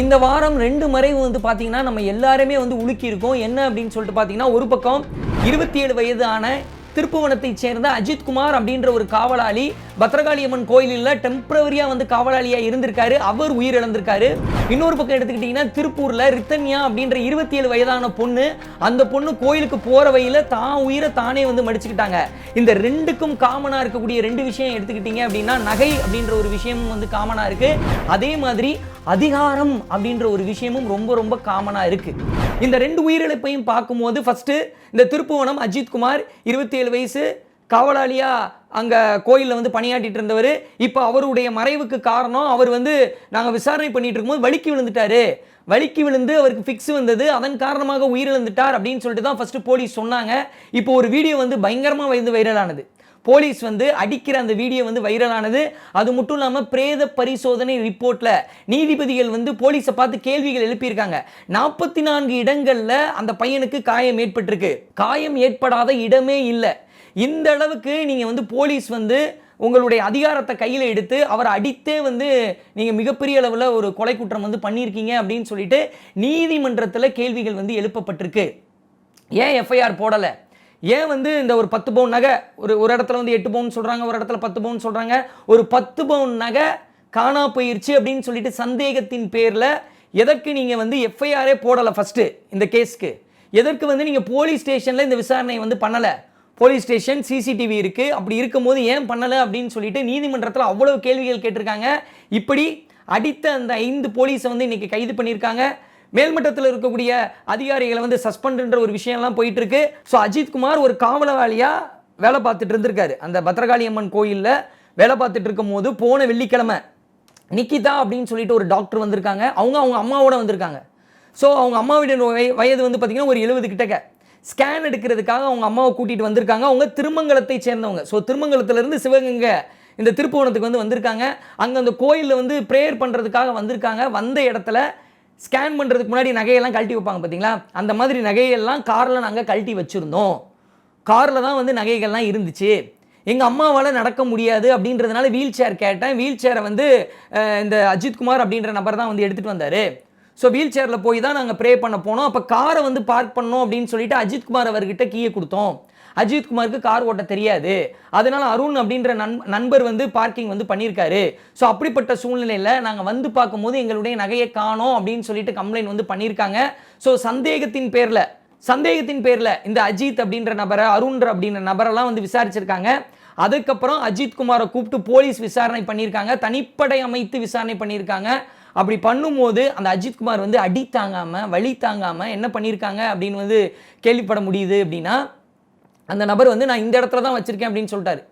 இந்த வாரம் ரெண்டு மறைவு வந்து பார்த்தீங்கன்னா நம்ம எல்லாருமே வந்து உலுக்கியிருக்கோம். என்ன அப்படின்னு சொல்லிட்டு பார்த்தீங்கன்னா ஒரு பக்கம் இருபத்தி ஏழு வயதான திருப்புவனத்தைச் சேர்ந்த அஜித் குமார் அப்படின்ற ஒரு காவலாளி பத்ரகாளி அம்மன் கோயிலில் டெம்பரவரியாக வந்து காவலாளியாக இருந்திருக்காரு. அவர் உயிரிழந்திருக்காரு. இன்னொரு பக்கம் எடுத்துக்கிட்டிங்கன்னா திருப்பூரில் ரித்தன்யா அப்படின்ற இருபத்தி ஏழு வயதான பொண்ணு அந்த பொண்ணு கோயிலுக்கு போகிற வழியில தான் உயிரை தானே வந்து மடிச்சுக்கிட்டாங்க. இந்த ரெண்டுக்கும் காமனாக இருக்கக்கூடிய ரெண்டு விஷயம் எடுத்துக்கிட்டிங்க அப்படின்னா நகை அப்படின்ற ஒரு விஷயமும் வந்து காமனாக இருக்கு. அதே மாதிரி அதிகாரம் அப்படின்ற ஒரு விஷயமும் ரொம்ப ரொம்ப காமனாக இருக்குது இந்த ரெண்டு உயிரிழப்பையும் பார்க்கும்போது ஃபஸ்ட்டு இந்த திருப்புவனம் அஜித்குமார் இருபத்தி ஏழு வயசு காவலாளியாக அங்கே கோயிலில் வந்து பணியாற்றிட்டு இருந்தவர். இப்போ அவருடைய மறைவுக்கு காரணம் அவர் வந்து நாங்கள் விசாரணை பண்ணிகிட்டு இருக்கும்போது வலிக்கு விழுந்துட்டாரு. வலிக்கு விழுந்து அவருக்கு ஃபிக்ஸ் வந்தது. அதன் காரணமாக உயிரிழந்துட்டார் அப்படின்னு சொல்லிட்டு தான் ஃபஸ்ட்டு போலீஸ் சொன்னாங்க. இப்போ ஒரு வீடியோ வந்து பயங்கரமாக வந்து வைரலானது போலீஸ் வந்து அடிக்கிற அந்த வீடியோ வந்து வைரலானது. அது மட்டும் இல்லாமல் பிரேத பரிசோதனை ரிப்போர்ட்டில் நீதிபதிகள் வந்து போலீஸை பார்த்து கேள்விகள் எழுப்பியிருக்காங்க. நாற்பத்தி நான்கு இடங்களில் அந்த பையனுக்கு காயம் ஏற்பட்டிருக்கு. காயம் ஏற்படாத இடமே இல்லை. இந்த அளவுக்கு நீங்கள் வந்து போலீஸ் வந்து உங்களுடைய அதிகாரத்தை கையில் எடுத்து அவரை அடித்தே வந்து நீங்கள் மிகப்பெரிய அளவில் ஒரு கொலை குற்றம் வந்து பண்ணியிருக்கீங்க அப்படின்னு சொல்லிட்டு நீதிமன்றத்தில் கேள்விகள் வந்து எழுப்பப்பட்டிருக்கு. ஏன் எஃப்ஐஆர் போடலை? ஏன் வந்து இந்த ஒரு பத்து பவுன் நகை ஒரு ஒரு இடத்துல வந்து எட்டு பவுன் சொல்கிறாங்க ஒரு இடத்துல பத்து பவுன் சொல்கிறாங்க ஒரு பத்து பவுன் நகை காணா போயிடுச்சு அப்படின்னு சொல்லிட்டு சந்தேகத்தின் பேரில் எதற்கு நீங்கள் வந்து எஃப்ஐஆரே போடலை ஃபஸ்ட்டு இந்த கேஸ்க்கு? எதற்கு வந்து நீங்கள் போலீஸ் ஸ்டேஷனில் இந்த விசாரணை வந்து பண்ணலை? போலீஸ் ஸ்டேஷன் சிசிடிவி இருக்குது அப்படி இருக்கும்போது ஏன் பண்ணலை அப்படின்னு சொல்லிட்டு நீதிமன்றத்தில் அவ்வளோ கேள்விகள் கேட்டிருக்காங்க. இப்படி அடித்த அந்த ஐந்து போலீஸை வந்து இன்றைக்கி கைது பண்ணியிருக்காங்க. மேல்மட்டத்தில் இருக்கக்கூடிய அதிகாரிகளை வந்து சஸ்பெண்ட்ன்ற ஒரு விஷயம்லாம் போயிட்டு இருக்கு ஸோ அஜித்குமார் ஒரு காவலவாளியாக வேலை பார்த்துட்டு இருந்திருக்காரு. அந்த பத்ரகாளி அம்மன் கோயிலில் வேலை பார்த்துட்டு இருக்கும்போது போன வெள்ளிக்கிழமை நிக்கிதா அப்படின்னு சொல்லிட்டு ஒரு டாக்டர் வந்திருக்காங்க. அவங்க அவங்க அம்மாவோட வந்திருக்காங்க. ஸோ அவங்க அம்மாவுடைய வய- வயது வந்து பார்த்தீங்கன்னா ஒரு எழுபது கிட்டக்க ஸ்கேன் எடுக்கிறதுக்காக அவங்க அம்மாவை கூட்டிகிட்டு வந்திருக்காங்க. அவங்க திருமங்கலத்தை சேர்ந்தவங்க. ஸோ திருமங்கலத்திலேருந்து சிவகங்கை இந்த திருப்புவனத்துக்கு வந்து வந்திருக்காங்க. அங்கே அந்த கோயிலில் வந்து ப்ரேயர் பண்ணுறதுக்காக வந்திருக்காங்க. வந்த இடத்துல ஸ்கேன் பண்ணுறதுக்கு முன்னாடி நகையெல்லாம் கழட்டி வைப்பாங்க பார்த்தீங்களா அந்த மாதிரி நகையெல்லாம் காரில் நாங்கள் கழட்டி வச்சுருந்தோம். காரில் தான் வந்து நகைகள்லாம் இருந்துச்சு. எங்கள் அம்மாவால் நடக்க முடியாது அப்படின்றதுனால வீல் சேர் கேட்டேன். வீல் சேரை வந்து இந்த அஜித்குமார் அப்படின்ற நபர் தான் வந்து எடுத்துகிட்டு வந்தார். ஸோ வீல் சேரில் போய் தான் நாங்கள் ப்ரே பண்ண போனோம். அப்போ காரை வந்து பார்க் பண்ணோம் அப்படின்னு சொல்லிட்டு அஜித்குமார் அவர்கிட்ட கீயை கொடுத்தோம். அஜித்குமாருக்கு கார் ஓட்ட தெரியாது. அதனால் அருண் அப்படின்ற நண் நண்பர் வந்து பார்க்கிங் வந்து பண்ணியிருக்காரு. ஸோ அப்படிப்பட்ட சூழ்நிலையில் நாங்கள் வந்து பார்க்கும்போது எங்களுடைய நகையை காணோம் அப்படின்னு சொல்லிட்டு கம்ப்ளைண்ட் வந்து பண்ணியிருக்காங்க. ஸோ சந்தேகத்தின் பேரில் சந்தேகத்தின் பேரில் இந்த அஜித் அப்படின்ற நபரை அருண்ற அப்படின்ற நபரெல்லாம் வந்து விசாரிச்சிருக்காங்க. அதுக்கப்புறம் அஜித்குமாரை கூப்பிட்டு போலீஸ் விசாரணை பண்ணியிருக்காங்க. தனிப்படை அமைத்து விசாரணை பண்ணியிருக்காங்க. அப்படி பண்ணும்போது அந்த அஜித்குமார் வந்து அடி தாங்காமல் வழி தாங்காமல் என்ன பண்ணியிருக்காங்க அப்படின்னு வந்து கேள்விப்பட முடியுது அப்படின்னா அந்த நபர் வந்து நான் இந்த இடத்துல தான் வச்சிருக்கேன் அப்படின்னு சொல்லிட்டாரு.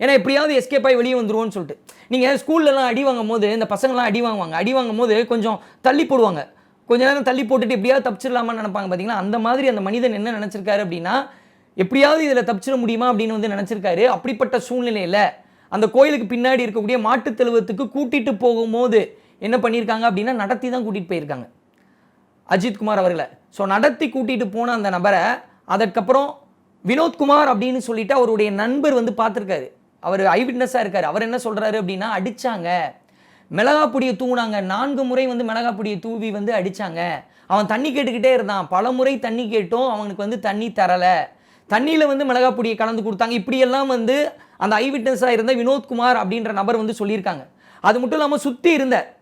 ஏன்னா எப்படியாவது எஸ்கேப் ஆகி வெளியே வந்துருவோன்னு சொல்லிட்டு. நீங்கள் ஸ்கூல்லலாம் அடி வாங்கும் போது இந்த பசங்களாம் அடி வாங்குவாங்க. அடி வாங்கும் போது கொஞ்சம் தள்ளி போடுவாங்க. கொஞ்ச நேரம் தள்ளி போட்டுட்டு எப்படியாவது தப்பிச்சிடலாமான்னு நினைப்பாங்க. பார்த்தீங்களா அந்த மாதிரி அந்த மனிதன் என்ன நினச்சிருக்காரு அப்படின்னா எப்படியாவது இதில் தப்பிச்சிட முடியுமா அப்படின்னு வந்து நினச்சிருக்காரு. அப்படிப்பட்ட சூழ்நிலையில் அந்த கோயிலுக்கு பின்னாடி இருக்கக்கூடிய மாட்டுத் தொழுவத்துக்கு கூட்டிட்டு போகும்போது என்ன பண்ணியிருக்காங்க அப்படின்னா நடத்தி தான் கூட்டிகிட்டு போயிருக்காங்க. அஜித்குமார் அவர்களை. ஸோ நடத்தி கூட்டிகிட்டு போன அந்த நபரை அதற்கப்புறம் வினோத்குமார் அப்படின்னு சொல்லிட்டு அவருடைய நண்பர் வந்து பார்த்துருக்காரு. அவர் ஐவிட்னஸாக இருக்கார். அவர் என்ன சொல்கிறாரு அப்படின்னா அடிச்சாங்க. மிளகா பொடியை தூங்கினாங்க நான்கு முறை வந்து மிளகா பொடியை தூவி வந்து அடித்தாங்க அவன் தண்ணி கேட்டுக்கிட்டே இருந்தான். பல முறை தண்ணி கேட்டும். அவனுக்கு வந்து தண்ணி தரலை. தண்ணியில் வந்து மிளகா பொடியை கலந்து கொடுத்தாங்க. இப்படியெல்லாம் வந்து அந்த ஐவிட்னஸாக இருந்த வினோத்குமார் அப்படின்ற நபர் வந்து சொல்லியிருக்காங்க. அது மட்டும் இல்லாமல் சுற்றி இருந்த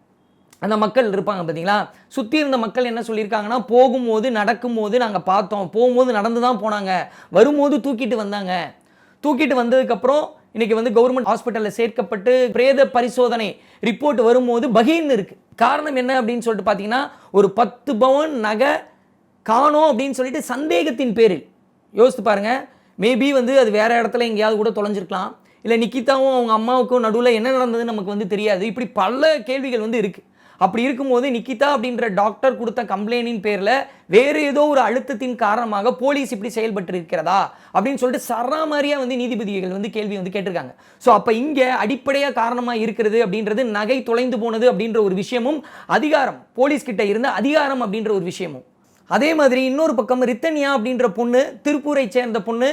அந்த மக்கள் இருப்பாங்க பார்த்தீங்களா? சுற்றி இருந்த மக்கள் என்ன சொல்லியிருக்காங்கன்னா போகும்போது நடக்கும்போது நாங்கள் பார்த்தோம். போகும்போது நடந்து தான் போனாங்க. வரும்போது தூக்கிட்டு வந்தாங்க. தூக்கிட்டு வந்ததுக்கப்புறம் இன்னைக்கு வந்து கவர்மெண்ட் ஹாஸ்பிட்டலில் சேர்க்கப்பட்டு பிரேத பரிசோதனை ரிப்போர்ட் வரும்போது பகீர்னு இருக்குது காரணம் என்ன அப்படின்னு சொல்லிட்டு பார்த்தீங்கன்னா ஒரு பத்து பவன் நகை காணோம் அப்படின்னு சொல்லிட்டு சந்தேகத்தின் பேரில். யோசித்து பாருங்கள் மேபி வந்து அது வேறு இடத்துல எங்கேயாவது கூட தொலைஞ்சிருக்கலாம். இல்லை நிக்கிதாவும் அவங்க அம்மாவுக்கும் நடுவில் என்ன நடந்ததுன்னு நமக்கு வந்து தெரியாது. இப்படி பல கேள்விகள் வந்து இருக்குது அப்படி இருக்கும்போது நிக்கிதா அப்படின்ற டாக்டர் கொடுத்த கம்ப்ளைண்டின் பேரில் வேறு ஏதோ ஒரு அழுத்தத்தின் காரணமாக போலீஸ் இப்படி செயல்பட்டு இருக்கிறதா அப்படின்னு சொல்லிட்டு சராமாரியாக வந்து நீதிபதிகள் வந்து கேள்வி வந்து கேட்டிருக்காங்க. ஸோ அப்போ இங்கே அடிப்படையாக காரணமாக இருக்கிறது அப்படின்றது நகை தொலைந்து போனது அப்படின்ற ஒரு விஷயமும் அதிகாரம் போலீஸ் கிட்ட இருந்த அதிகாரம் அப்படின்ற ஒரு விஷயமும். அதே மாதிரி இன்னொரு பக்கம் ரித்தன்யா அப்படின்ற பொண்ணு திருப்பூரை சேர்ந்த பொண்ணு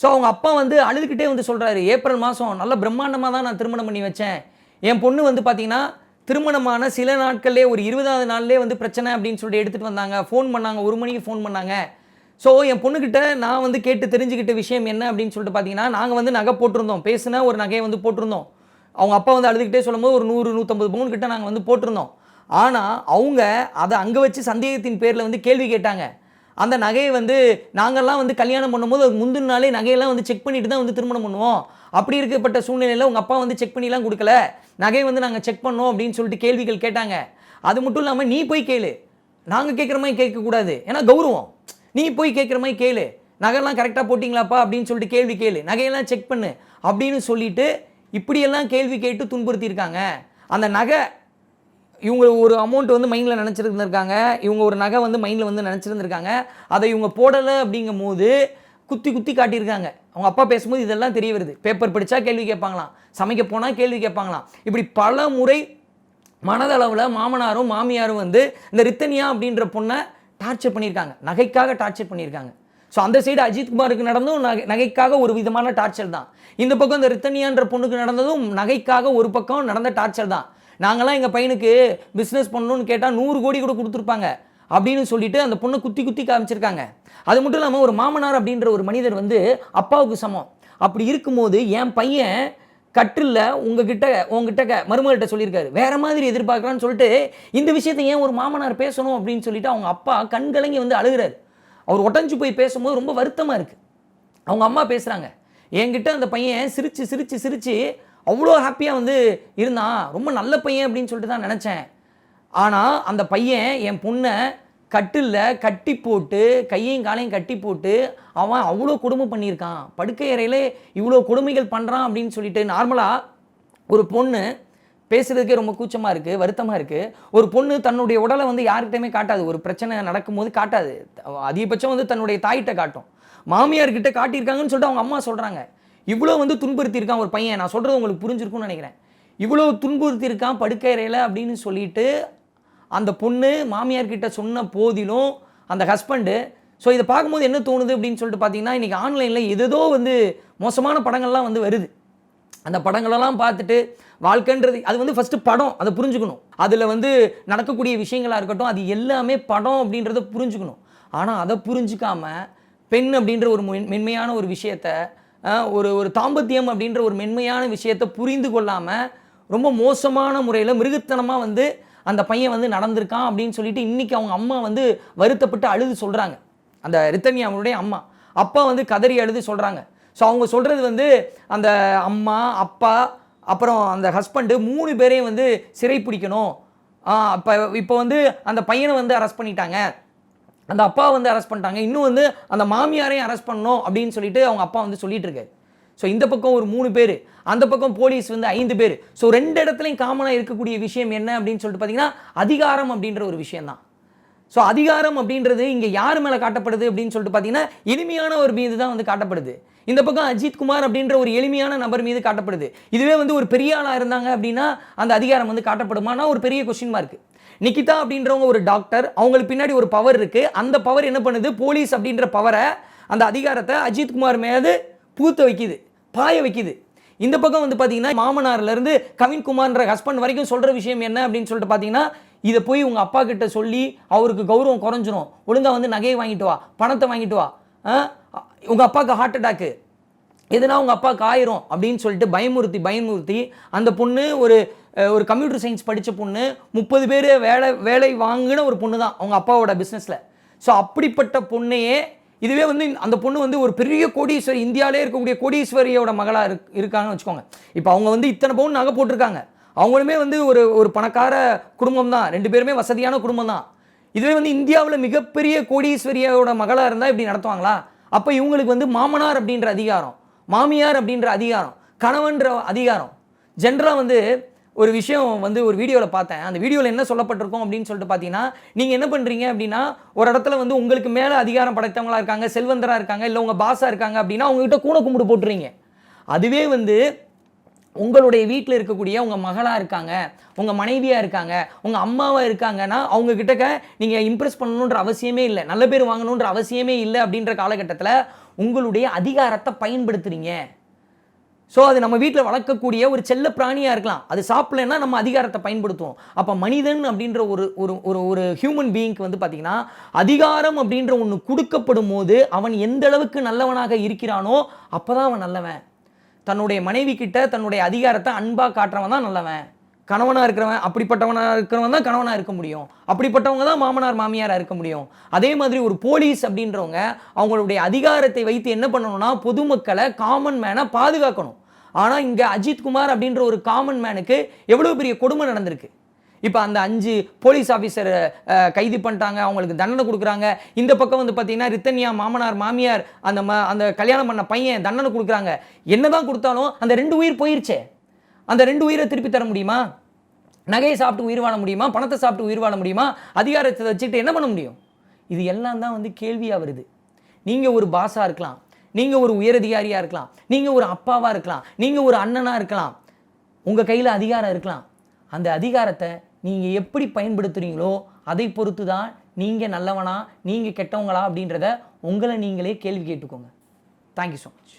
ஸோ அவங்க அப்பா வந்து அழுதுகிட்டே வந்து சொல்கிறாரு ஏப்ரல் மாதம் நல்ல பிரம்மாண்டமாக தான் நான் திருமணம் பண்ணி வச்சேன். என் பொண்ணு வந்து பார்த்தீங்கன்னா திருமணமான சில நாட்கள்லேயே ஒரு இருபதாவது நாள்லேயே வந்து பிரச்சனை அப்படின்னு சொல்லிட்டு எடுத்துகிட்டு வந்தாங்க. ஃபோன் பண்ணாங்க. ஒரு மணிக்கு ஃபோன் பண்ணாங்க. ஸோ என் பொண்ணுக்கிட்ட நான் வந்து கேட்டு தெரிஞ்சுக்கிட்ட விஷயம் என்ன அப்படின்னு சொல்லிட்டு பார்த்தீங்கன்னா நாங்கள் வந்து நகை போட்டிருந்தோம். பேசின ஒரு நகையை வந்து போட்டிருந்தோம். அவங்க அப்பா வந்து அழுதுகிட்டே சொல்லும்போது ஒரு நூறு நூற்றம்பது பவுன் கிட்ட நாங்கள் வந்து போட்டிருந்தோம். ஆனால் அவங்க அதை அங்கே வச்சு சந்தேகத்தின் பேரில் வந்து கேள்வி கேட்டாங்க. அந்த நகையை வந்து நாங்கள்லாம் வந்து கல்யாணம் பண்ணும்போது ஒரு முந்தின நாளே நகையெல்லாம் வந்து செக் பண்ணிட்டு தான் வந்து திருமணம் பண்ணுவோம். அப்படி இருக்கப்பட்ட சூழ்நிலையில் உங்கள் அப்பா வந்து செக் பண்ணிலாம் கொடுக்கல. நகையை வந்து நாங்கள் செக் பண்ணோம் அப்படின்னு சொல்லிட்டு கேள்விகள் கேட்டாங்க. அது மட்டும் இல்லாமல் நீ போய் கேளு. நாங்கள் கேட்குற மாதிரி கேட்கக்கூடாது ஏன்னா கௌரவம். நீ போய் கேட்குற மாதிரி கேளு. நகைலாம் கரெக்டாக போட்டிங்களாப்பா அப்படின்னு சொல்லிட்டு கேள்வி கேளு. நகையெல்லாம் செக் பண்ணு அப்படின்னு சொல்லிட்டு இப்படியெல்லாம் கேள்வி கேட்டு துன்புறுத்தியிருக்காங்க. அந்த நகை இவங்க ஒரு அமௌண்ட் வந்து மைண்டில் நினச்சிருந்துருக்காங்க. இவங்க ஒரு நகை வந்து மைண்டில் வந்து நினச்சிருந்துருக்காங்க. அதை இவங்க போடலை அப்படிங்கும் போது குத்தி குத்தி காட்டியிருக்காங்க. அவங்க அப்பா பேசும்போது இதெல்லாம் தெரிய வருது. பேப்பர் படித்தா கேள்வி கேட்பாங்களாம். சமைக்க போனால் கேள்வி கேட்பாங்களாம். இப்படி பல முறை மனதளவில் மாமனாரும் மாமியாரும் வந்து இந்த ரித்தனியா அப்படின்ற பொண்ணை டார்ச்சர் பண்ணியிருக்காங்க. நகைக்காக டார்ச்சர் பண்ணியிருக்காங்க. ஸோ அந்த சைடு அஜித்குமாருக்கு நடந்தும் நகை நகைக்காக ஒரு விதமான டார்ச்சர் தான். இந்த பக்கம் இந்த ரித்தனியான்ற பொண்ணுக்கு நடந்ததும் நகைக்காக ஒரு பக்கம் நடந்த டார்ச்சர் தான். நாங்களாம் எங்கள் பையனுக்கு பிஸ்னஸ் பண்ணணும்னு கேட்டால் நூறு கோடி கூட கொடுத்துருப்பாங்க. அப்படின்னு சொல்லிட்டு அந்த பொண்ணை குத்தி குத்தி காமிச்சிருக்காங்க. அது மட்டும் இல்லாமல் ஒரு மாமனார் அப்படின்ற ஒரு மனிதர் வந்து அப்பாவுக்கு சமம். அப்படி இருக்கும்போது என் பையன் கற்றில்ல உங்ககிட்ட உங்ககிட்ட மருமகள்கிட்ட சொல்லியிருக்காரு. வேற மாதிரி எதிர்பார்க்குறான்னு சொல்லிட்டு இந்த விஷயத்தை ஏன் ஒரு மாமனார் பேசணும் அப்படின்னு சொல்லிட்டு அவங்க அப்பா கண்கலங்கி வந்து அழுகிறாரு. அவர் ஒட்டஞ்சு போய் பேசும்போது ரொம்ப வருத்தமாக இருக்குது அவங்க அம்மா பேசுகிறாங்க என்கிட்ட அந்த பையன் சிரித்து சிரித்து சிரித்து அவ்வளோ ஹாப்பியாக வந்து இருந்தான் ரொம்ப நல்ல பையன் அப்படின்னு சொல்லிட்டு தான் நினச்சேன். ஆனால் அந்த பையன் என் பொண்ணை கட்டில் கட்டி போட்டு கையையும் காலையும் கட்டி போட்டு அவன் அவ்வளோ கொடுமை பண்ணியிருக்கான். படுக்கை அறையில் இவ்வளோ கொடுமைகள் பண்ணுறான் அப்படின்னு சொல்லிட்டு நார்மலாக ஒரு பொண்ணு பேசுகிறதுக்கே ரொம்ப கூச்சமாக இருக்குது வருத்தமாக இருக்குது ஒரு பொண்ணு தன்னுடைய உடலை வந்து யார்கிட்டயுமே காட்டாது. ஒரு பிரச்சனை நடக்கும்போது காட்டாது. அதிகபட்சம் வந்து தன்னுடைய தாயிட்ட காட்டும். மாமியார்கிட்ட காட்டியிருக்காங்கன்னு சொல்லிட்டு அவங்க அம்மா சொல்கிறாங்க இவ்வளோ வந்து துன்புறுத்தியிருக்கான் ஒரு பையன். நான் சொல்கிறது உங்களுக்கு புரிஞ்சிருக்கும்னு நினைக்கிறேன். இவ்வளோ துன்புறுத்தியிருக்கான் படுக்கையறையில் அப்படின்னு சொல்லிட்டு அந்த பொண்ணு மாமியார்கிட்ட சொன்ன போதிலும் அந்த ஹஸ்பண்டு ஸோ இதை பார்க்கும்போது என்ன தோணுது அப்படின்னு சொல்லிட்டு பார்த்தீங்கன்னா இன்றைக்கி ஆன்லைனில் எதோ வந்து மோசமான படங்கள்லாம் வந்து வருது. அந்த படங்களெல்லாம் பார்த்துட்டு வாழ்க்கைன்றது அது வந்து ஃபஸ்ட்டு படம் அதை புரிஞ்சுக்கணும். அதில் வந்து நடக்கக்கூடிய விஷயங்களாக இருக்கட்டும் அது எல்லாமே படம் அப்படின்றத புரிஞ்சுக்கணும். ஆனால் அதை புரிஞ்சுக்காம பெண் அப்படின்ற ஒரு மென்- மென்மையான ஒரு விஷயத்த ஒரு ஒரு தாம்பத்தியம் அப்படின்ற ஒரு மென்மையான விஷயத்தை புரிந்து கொள்ளாமல் ரொம்ப மோசமான முறையில் மிருகத்தனமாக வந்து அந்த பையன் வந்து நடந்திருக்கான் அப்படின்னு சொல்லிட்டு இன்றைக்கி அவங்க அம்மா வந்து வருத்தப்பட்டு அழுது சொல்கிறாங்க அந்த ரித்தன்யாவுடைய அம்மா. அப்பா வந்து கதறி அழுது சொல்கிறாங்க ஸோ அவங்க சொல்கிறது வந்து அந்த அம்மா அப்பா அப்புறம் அந்த ஹஸ்பண்டு மூணு பேரையும் வந்து சிறை பிடிக்கணும் அப்போ இப்போ வந்து அந்த பையனை வந்து அரெஸ்ட் பண்ணிட்டாங்க. அந்த அப்பா வந்து அரெஸ்ட் பண்ணிட்டாங்க. இன்னும் வந்து அந்த மாமியாரையும் அரெஸ்ட் பண்ணணும் அப்படின்னு சொல்லிட்டு அவங்க அப்பா வந்து சொல்லிட்டு இருக்காரு. ஸோ இந்த பக்கம் ஒரு மூணு பேர் அந்த பக்கம் போலீஸ் வந்து ஐந்து பேர். ஸோ ரெண்டு இடத்துலையும் காமனாக இருக்கக்கூடிய விஷயம் என்ன அப்படின்னு சொல்லிட்டு பார்த்தீங்கன்னா அதிகாரம் அப்படின்ற ஒரு விஷயம்தான். ஸோ அதிகாரம் அப்படின்றது இங்கே யார் மேலே காட்டப்படுது அப்படின்னு சொல்லிட்டு பார்த்தீங்கன்னா எளிமையான ஒரு மீது தான் வந்து காட்டப்படுது. இந்த பக்கம் அஜித் குமார் அப்படின்ற ஒரு எளிமையான நபர் மீது காட்டப்படுது. இதுவே வந்து ஒரு பெரிய ஆளாக இருந்தாங்க அப்படின்னா அந்த அதிகாரம் வந்து காட்டப்படுமானா ஒரு பெரிய கொஸ்டின் மார்க்கு நிக்கிதா அப்படின்றவங்க ஒரு டாக்டர். அவங்களுக்கு பின்னாடி ஒரு பவர் இருக்குது அந்த பவர் என்ன பண்ணுது? போலீஸ் அப்படின்ற பவரை அந்த அதிகாரத்தை அஜித் குமார் மேது பூத்த வைக்குது. பாய வைக்குது. இந்த பக்கம் வந்து பார்த்தீங்கன்னா மாமனார்லேருந்து கவின்குமார்ன்ற ஹஸ்பண்ட் வரைக்கும் சொல்கிற விஷயம் என்ன அப்படின்னு சொல்லிட்டு பார்த்தீங்கன்னா இதை போய் உங்கள் அப்பா கிட்ட சொல்லி அவருக்கு கௌரவம் குறைஞ்சிரும். ஒழுங்காக வந்து நகையை வாங்கிட்டு வா பணத்தை வாங்கிட்டு வா. உங்கள் அப்பாவுக்கு ஹார்ட் அட்டாக்கு எதுனா உங்கள் அப்பாவுக்கு ஆயிரும் அப்படின்னு சொல்லிட்டு பயமுறுத்தி பயமுறுத்தி அந்த பொண்ணு ஒரு ஒரு கம்ப்யூட்டர் சயின்ஸ் படித்த பொண்ணு முப்பது பேர் வேலை வேலை வாங்கின ஒரு பொண்ணு தான் அவங்க அப்பாவோட பிஸ்னஸில் ஸோ அப்படிப்பட்ட பொண்ணையே இதுவே வந்து அந்த பொண்ணு வந்து ஒரு பெரிய கோடீஸ்வரி இந்தியாவிலே இருக்கக்கூடிய கோடீஸ்வரியோட மகளாக இருக் இருக்காங்கன்னு வச்சுக்கோங்க. இப்போ அவங்க வந்து இத்தனை பவுன் நகை போட்டிருக்காங்க. அவங்களுமே வந்து ஒரு ஒரு பணக்கார குடும்பம் தான் ரெண்டு பேருமே வசதியான குடும்பம் தான் இதுவே வந்து இந்தியாவில் மிகப்பெரிய கோடீஸ்வரியோட மகளாக இருந்தால் இப்படி நடத்துவாங்களா? அப்போ இவங்களுக்கு வந்து மாமனார் அப்படின்ற அதிகாரம். மாமியார் அப்படின்ற அதிகாரம் கணவன்ற அதிகாரம். ஜென்ரலாக வந்து ஒரு விஷயம் வந்து ஒரு வீடியோவில் பார்த்தேன். அந்த வீடியோவில் என்ன சொல்லப்பட்டிருக்கும் அப்படின்னு சொல்லிட்டு பார்த்தீங்கன்னா நீங்கள் என்ன பண்ணுறீங்க அப்படின்னா ஒரு இடத்துல வந்து உங்களுக்கு மேலே அதிகாரம் படைத்தவங்களா இருக்காங்க செல்வந்தராக இருக்காங்க இல்லை உங்கள் பாஸாக இருக்காங்க அப்படின்னா அவங்ககிட்ட கூண கும்பிடு போட்டுறீங்க. அதுவே வந்து உங்களுடைய வீட்டில் இருக்கக்கூடிய உங்கள் மகளாக இருக்காங்க உங்கள் மனைவியாக இருக்காங்க உங்கள் அம்மாவாக இருக்காங்கன்னா அவங்க கிட்டக்க நீங்கள் இம்ப்ரெஸ் பண்ணணுன்ற அவசியமே இல்லை. நல்ல பேர் வாங்கணுன்ற அவசியமே இல்லை அப்படின்ற காலகட்டத்தில் உங்களுடைய அதிகாரத்தை பயன்படுத்துறீங்க. ஸோ அது நம்ம வீட்டில் வளர்க்கக்கூடிய ஒரு செல்ல பிராணியாக இருக்கலாம். அது சாப்பிடலைன்னா நம்ம அதிகாரத்தை பயன்படுத்துவோம். அப்போ மனிதன் அப்படின்ற ஒரு ஒரு ஒரு ஒரு ஹியூமன் பீயிங்க்கு வந்து பார்த்திங்கன்னா அதிகாரம் அப்படின்ற ஒன்று கொடுக்கப்படும் போது அவன் எந்த அளவுக்கு நல்லவனாக இருக்கிறானோ அப்போ தான் அவன் நல்லவன். தன்னுடைய மனைவி கிட்ட தன்னுடைய அதிகாரத்தை அன்பாக காட்டுறவன் தான் நல்லவன். கணவனாக இருக்கிறவன் அப்படிப்பட்டவனாக இருக்கிறவன் தான் கணவனாக இருக்க முடியும். அப்படிப்பட்டவங்க தான் மாமனார் மாமியாராக இருக்க முடியும். அதே மாதிரி ஒரு போலீஸ் அப்படின்றவங்க அவங்களுடைய அதிகாரத்தை வைத்து என்ன பண்ணணும்னா பொதுமக்களை காமன் மேனை பாதுகாக்கணும். ஆனால் இங்கே அஜித்குமார் அப்படின்ற ஒரு காமன் மேனுக்கு எவ்வளோ பெரிய கொடுமை நடந்திருக்கு? இப்போ அந்த அஞ்சு போலீஸ் ஆஃபீஸர் கைது பண்ணிட்டாங்க அவங்களுக்கு தண்டனை கொடுக்குறாங்க. இந்த பக்கம் வந்து பார்த்தீங்கன்னா ரித்தன்யா மாமனார் மாமியார் அந்த ம அந்த கல்யாணம் பண்ண பையன் தண்டனை கொடுக்குறாங்க. என்னதான் கொடுத்தாலும் அந்த ரெண்டு உயிர் போயிருச்சே. அந்த ரெண்டு உயிரை திருப்பி தர முடியுமா? நகையை சாப்பிட்டு உயிர் வாழ முடியுமா? பணத்தை சாப்பிட்டு உயிர் வாழ முடியுமா? அதிகாரத்தை வச்சுக்கிட்டு என்ன பண்ண முடியும்? இது எல்லாம் தான் வந்து கேள்வியாக வருது நீங்கள் ஒரு பாஸாக இருக்கலாம். நீங்கள் ஒரு உயரதிகாரியாக இருக்கலாம். நீங்கள் ஒரு அப்பாவாக இருக்கலாம். நீங்கள் ஒரு அண்ணனாக இருக்கலாம். உங்கள் கையில் அதிகாரம் இருக்கலாம். அந்த அதிகாரத்தை நீங்கள் எப்படி பயன்படுத்துகிறீங்களோ அதை பொறுத்து தான் நீங்கள் நல்லவனா நீங்கள் கெட்டவங்களா அப்படின்றத உங்களை நீங்களே கேள்வி கேட்டுக்கோங்க. Thank you so much